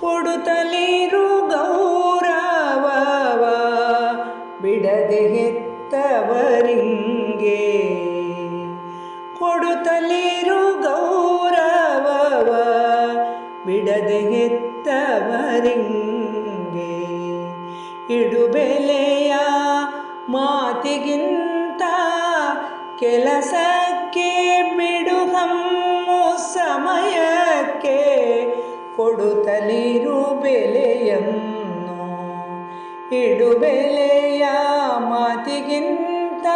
ಕೊಡುತ್ತಲಿರು ಗೌರವ ಬಿಡದೆ ಹೆತ್ತವರಿಂಗೆ. ಕೊಡುತ್ತಲಿರು ಗೌರವ ಬಿಡದೆ ಹೆತ್ತವರಿಂಗೆ. ಇಡುಬೆಲೆಯ ಮಾತಿಗಿಂತ ಕೆಲಸಕ್ಕೆ ಬಿಡು ಹಮ್ಮು ಸಮಯಕ್ಕೆ. ಕೊಡುತ್ತಲಿರು ಬೆಲೆಯನ್ನು. ಇಡುಬೆಲೆಯ ಮಾತಿಗಿಂತ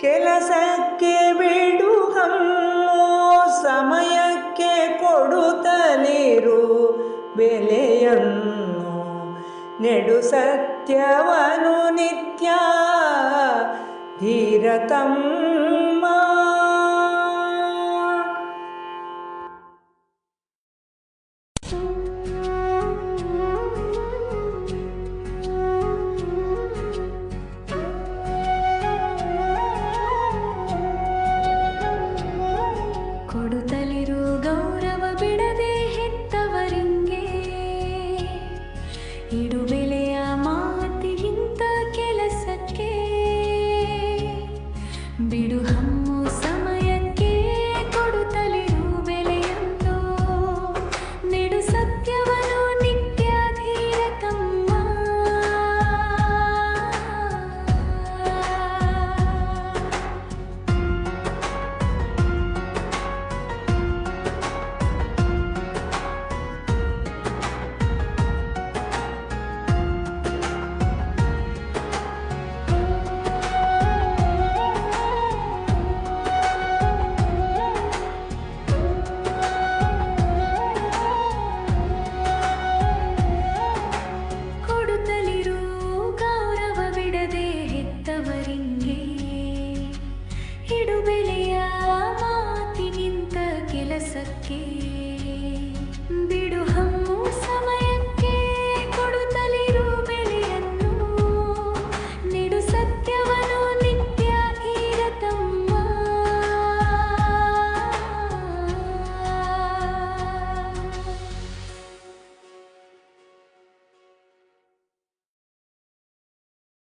ಕೆಲಸಕ್ಕೆ ಬಿಡು ಹಮ್ಮು ಸಮಯಕ್ಕೆ ಕೊಡುತ್ತಲಿರು ಬೆಲೆಯನ್ನು. ನೆಡು ಸತ್ಯವನು ನಿತ್ಯ ಧೀರತಮ್ಮ ಬಿಡು